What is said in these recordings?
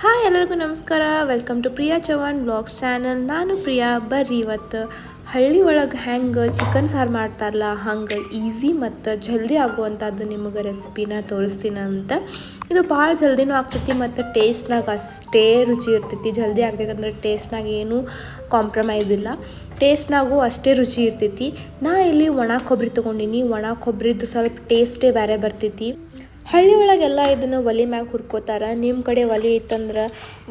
Hi, ಎಲ್ಲರಿಗೂ ನಮಸ್ಕಾರ. Welcome to Priya Chavan blogs channel ನಾನು ಪ್ರಿಯಾ, ಬರ್ರಿ ಇವತ್ತು. ಹಳ್ಳಿ ಒಳಗೆ ಹೆಂಗೆ ಚಿಕನ್ ಸಾರು ಮಾಡ್ತಾರಲ್ಲ, ಹಂಗೆ ಈಸಿ ಮತ್ತು ಜಲ್ದಿ ಆಗುವಂಥದ್ದು ನಿಮಗೆ ರೆಸಿಪಿನ ತೋರಿಸ್ತೀನಿ ಅಂತ. ಇದು ಭಾಳ ಜಲ್ದಿನೂ ಆಗ್ತೈತಿ ಮತ್ತು ಟೇಸ್ಟ್ನಾಗ ಅಷ್ಟೇ ರುಚಿ ಇರ್ತೈತಿ. ಜಲ್ದಿ ಆಗ್ತೈತಿ ಅಂದ್ರೆ ಟೇಸ್ಟ್ನಾಗ ಏನೂ ಕಾಂಪ್ರಮೈಸ್ ಇಲ್ಲ. ಟೇಸ್ಟ್ನಾಗೂ ಅಷ್ಟೇ ರುಚಿ ಇರ್ತೈತಿ. ನಾ ಇಲ್ಲಿ ಒಣ ಕೊಬ್ಬರಿ ತೊಗೊಂಡಿನಿ. ಒಣ ಕೊಬ್ಬರಿದ್ದು ಸ್ವಲ್ಪ ಟೇಸ್ಟೇ ಬೇರೆ ಬರ್ತೈತಿ. ಹಳ್ಳಿ ಒಳಗೆಲ್ಲ ಇದನ್ನು ಒಲೆ ಮ್ಯಾಗ ಹುರ್ಕೋತಾರ. ನಿಮ್ಮ ಕಡೆ ಒಲೆ ಇತ್ತಂದ್ರೆ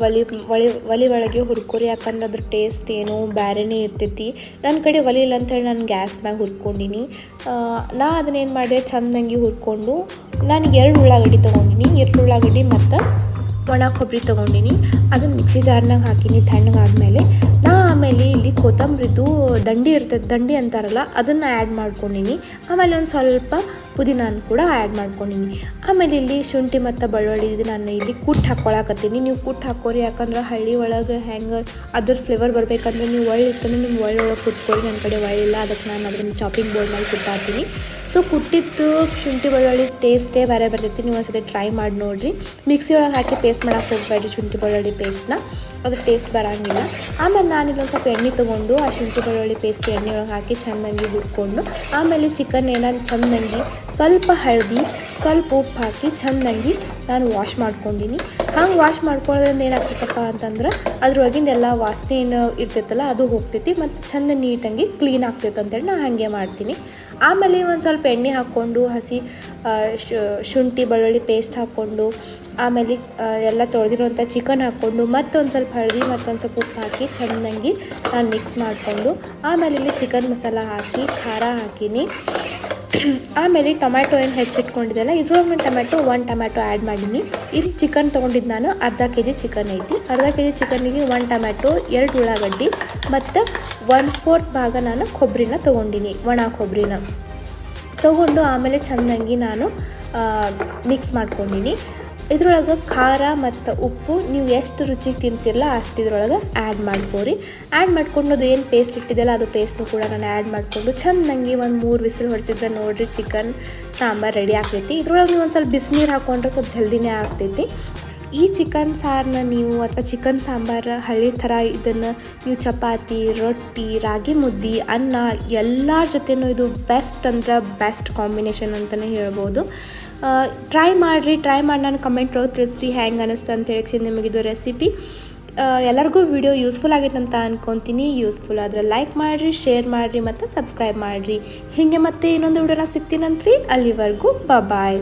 ಒಲೆ ಒಲೆ ಒಲೆ ಒಳಗೆ ಹುರ್ಕೋರಿ ಯಾಕಂದ್ರೆ ಅದ್ರ ಟೇಸ್ಟ್ ಏನು ಬೇರೆನೇ ಇರ್ತೈತಿ. ನನ್ನ ಕಡೆ ಒಲೆ ಇಲ್ಲ ಅಂತೇಳಿ ನಾನು ಗ್ಯಾಸ್ ಮ್ಯಾಗ ಹುರ್ಕೊಂಡಿನಿ. ನಾ ಅದನ್ನೇನು ಮಾಡಿದೆ ಚಂದಂಗೆ ಹುರ್ಕೊಂಡು ನಾನು ಎರಡು ಉಳ್ಳಾಗಡ್ಡಿ ತೊಗೊಂಡಿನಿ. ಎರಡು ಉಳ್ಳಾಗಡ್ಡಿ ಮತ್ತು ಒಣ ಕೊಬ್ಬರಿ ತೊಗೊಂಡಿನಿ. ಅದನ್ನು ಮಿಕ್ಸಿ ಜಾರ್ನಾಗ ಹಾಕಿನಿ. ತಣ್ಣಗಾದ್ಮೇಲೆ ನಾ ಇಲ್ಲಿ ಕೊತ್ತಂಬರಿದು ದಂಡಿ ಇರ್ತದೆ, ದಂಡಿ ಅಂತಾರಲ್ಲ, ಅದನ್ನು ಆ್ಯಡ್ ಮಾಡ್ಕೊಂಡಿನಿ. ಆಮೇಲೆ ಒಂದು ಸ್ವಲ್ಪ ಪುದೀನಾನು ಕೂಡ ಆ್ಯಡ್ ಮಾಡ್ಕೊಂಡಿನಿ. ಆಮೇಲೆ ಇಲ್ಲಿ ಶುಂಠಿ ಮತ್ತು ಬೆಳ್ಳುಳ್ಳಿ ಇದು ನಾನು ಇಲ್ಲಿ ಕುಟ್ಟು ಹಾಕ್ಕೊಳಕತ್ತೀನಿ. ನೀವು ಕುಟ್ಟು ಹಾಕೋರಿ ಯಾಕಂದ್ರೆ ಹಳ್ಳಿ ಒಳಗೆ ಹೆಂಗೆ ಅದ್ರ ಫ್ಲೇವರ್ ಬರಬೇಕಂದ್ರೆ ನೀವು ಒಳ್ಳೆ ಇರ್ತಂದ್ರೆ ನಿಮ್ಮ ಒಳ್ಳೆ ಒಳಗೆ ಕುಟ್ಕೊಳ್ಳಿ. ನನ್ನ ಕಡೆ ಒಳ್ಳಿಲ್ಲ ಅದಕ್ಕೆ ನಾನು ಅದನ್ನು ಚಾಪಿಂಗ್ ಬೋರ್ಡ್ ಮೇಲೆ ಕುಟ್ಟಾತೀನಿ ಸೊ ಕುಟ್ಟಿದ್ದು ಶುಂಠಿ ಬೆಳ್ಳುಳ್ಳಿ ಟೇಸ್ಟೇ ಬೇರೆ ಬರ್ತೈತಿ. ನೀವು ಒಂದ್ಸತಿ ಟ್ರೈ ಮಾಡಿ ನೋಡಿರಿ. ಮಿಕ್ಸಿ ಒಳಗೆ ಹಾಕಿ ಪೇಸ್ಟ್ ಮಾಡೋಕೆ ಹೋಗ್ಬೇಡ್ರಿ ಶುಂಠಿ ಬೆಳ್ಳುಳ್ಳಿ ಪೇಸ್ಟ್ನ ಅದು ಟೇಸ್ಟ್ ಬರೋಂಗಿಲ್ಲ. ಆಮೇಲೆ ನಾನು ಇಲ್ಲೊಂದು ಸ್ವಲ್ಪ ಎಣ್ಣೆ ತೊಗೊಂಡು ಆ ಶುಂಠಿ ಬೆಳ್ಳುಳ್ಳಿ ಪೇಸ್ಟ್ ಎಣ್ಣೆ ಒಳಗೆ ಹಾಕಿ ಚೆನ್ನಾಗಿ ಹುರ್ಕೊಂಡು, ಆಮೇಲೆ ಚಿಕನ್ ಏನಾದ್ರು ಚೆಂದಂಗಿ ಸ್ವಲ್ಪ ಹಳದಿ, ಸ್ವಲ್ಪ ಉಪ್ಪು ಹಾಕಿ ಚೆಂದಂಗಿ ನಾನು ವಾಶ್ ಮಾಡ್ಕೊಂಡಿನಿ. ಹಂಗೆ ವಾಶ್ ಮಾಡ್ಕೊಳ್ಳೋದ್ರಿಂದ ಏನಾಗ್ತೈತಪ್ಪ ಅಂತಂದ್ರೆ ಅದ್ರೊಳಗಿಂದ ಎಲ್ಲ ವಾಸನೆ ಏನು ಇರ್ತೈತಲ್ಲ ಅದು ಹೋಗ್ತೈತಿ ಮತ್ತು ಚಂದ ನೀಟಾಗಿ ಕ್ಲೀನ್ ಆಗ್ತೈತೆ ಅಂತೇಳಿ ನಾನು ಹಾಗೆ ಮಾಡ್ತೀನಿ. ಆಮೇಲೆ ಒಂದು ಸ್ವಲ್ಪ ಎಣ್ಣೆ ಹಾಕ್ಕೊಂಡು, ಹಸಿ ಶುಂಠಿ, ಬೆಳ್ಳುಳ್ಳಿ ಪೇಸ್ಟ್ ಹಾಕ್ಕೊಂಡು, ಆಮೇಲೆ ಎಲ್ಲ ತೊಳೆದಿರುವಂಥ ಚಿಕನ್ ಹಾಕ್ಕೊಂಡು, ಮತ್ತೊಂದು ಸ್ವಲ್ಪ ಹಳದಿ, ಮತ್ತೊಂದು ಸ್ವಲ್ಪ ಉಪ್ಪು ಹಾಕಿ ಚೆನ್ನಾಗಿ ನಾನು ಮಿಕ್ಸ್ ಮಾಡಿಕೊಂಡು, ಆಮೇಲೆ ಇಲ್ಲಿ ಚಿಕನ್ ಮಸಾಲ ಹಾಕಿ, ಖಾರ ಹಾಕೀನಿ. ಆಮೇಲೆ ಟೊಮ್ಯಾಟೊ ಏನು ಹೆಚ್ಚಿಟ್ಕೊಂಡಿದ್ದೆಲ್ಲ, ಇದ್ರೊಳಗೆ ನಾನು ಟೊಮ್ಯಾಟೊ, ಒಂದು ಟೊಮ್ಯಾಟೊ ಆ್ಯಡ್ ಮಾಡೀನಿ. ಇಲ್ಲಿ ಚಿಕನ್ ತೊಗೊಂಡಿದ್ದು ನಾನು ಅರ್ಧ ಕೆ ಜಿ ಚಿಕನ್ ಐತಿ. ಅರ್ಧ ಕೆ ಜಿ ಚಿಕನ್ನಿಗೆ ಒಂದು ಟೊಮ್ಯಾಟೊ, ಎರಡು ಉಳ್ಳಾಗಡ್ಡಿ, ಮತ್ತು ಒನ್ ಫೋರ್ತ್ ಭಾಗ ನಾನು ಕೊಬ್ಬರಿನ ತೊಗೊಂಡಿನಿ, ಒಣ ಕೊಬ್ಬರಿನ. ತೊಗೊಂಡು ಆಮೇಲೆ ಚೆನ್ನಾಗಿ ನಾನು ಮಿಕ್ಸ್ ಮಾಡ್ಕೊಂಡಿನಿ. ಇದ್ರೊಳಗೆ ಖಾರ ಮತ್ತು ಉಪ್ಪು, ನೀವು ಎಷ್ಟು ರುಚಿಗೆ ತಿಂತಿರಲ್ಲ ಅಷ್ಟು ಇದ್ರೊಳಗೆ ಆ್ಯಡ್ ಮಾಡ್ಕೋರಿ. ಆ್ಯಡ್ ಮಾಡ್ಕೊಂಡು ಅದು ಏನು ಪೇಸ್ಟ್ ಇಟ್ಟಿದ್ದೆಲ್ಲ ಅದು ಪೇಸ್ಟ್ನು ಕೂಡ ನಾನು ಆ್ಯಡ್ ಮಾಡಿಕೊಂಡು ನನಗೆ ಒಂದು ಮೂರು ವಿಸಿಲ್ ಹೊಡೆಸಿದ್ರೆ ನೋಡಿರಿ ಚಿಕನ್ ಸಾಂಬಾರು ರೆಡಿ ಆಗ್ತೈತಿ. ಇದ್ರೊಳಗೆ ನೀವು ಒಂದು ಸ್ವಲ್ಪ ಬಿಸಿನೀರು ಹಾಕ್ಕೊಂಡ್ರೆ ಸ್ವಲ್ಪ ಜಲ್ದಿನೇ ಆಗ್ತೈತಿ. ಈ ಚಿಕನ್ ಸಾರನ್ನ ನೀವು ಅಥವಾ ಚಿಕನ್ ಸಾಂಬಾರು ಹಳ್ಳಿ ಥರ ಇದನ್ನು ನೀವು ಚಪಾತಿ, ರೊಟ್ಟಿ, ರಾಗಿ ಮುದ್ದೆ, ಅನ್ನ ಎಲ್ಲ ಜೊತೆನೂ ಇದು ಬೆಸ್ಟ್ ಅಂದ್ರೆ ಬೆಸ್ಟ್ ಕಾಂಬಿನೇಷನ್ ಅಂತಲೇ ಹೇಳ್ಬೋದು. ಟ್ರೈ ಮಾಡಿರಿ ಟ್ರೈ ಮಾಡಿ ನಾನು ಕಮೆಂಟ್ ತಿಳಿಸ್ರಿ ಹೆಂಗೆ ಅನ್ನಿಸ್ತು ಅಂತ ಹೇಳಿ ನಿಮಗಿದು ರೆಸಿಪಿ ಎಲ್ಲರಿಗೂ ವಿಡಿಯೋ ಯೂಸ್ಫುಲ್ ಆಗೈತೆ ಅಂತ ಅನ್ಕೊತೀನಿ. ಯೂಸ್ಫುಲ್ ಆದರೆ ಲೈಕ್ ಮಾಡಿರಿ ಶೇರ್ ಮಾಡಿರಿ ಮತ್ತು ಸಬ್ಸ್ಕ್ರೈಬ್ ಮಾಡಿರಿ. ಹೀಗೆ ಮತ್ತೆ ಇನ್ನೊಂದು ವಿಡಿಯೋನ ಸಿಗ್ತೀನಂತ್ರಿ ಅಲ್ಲಿವರೆಗೂ ಬಾಯ್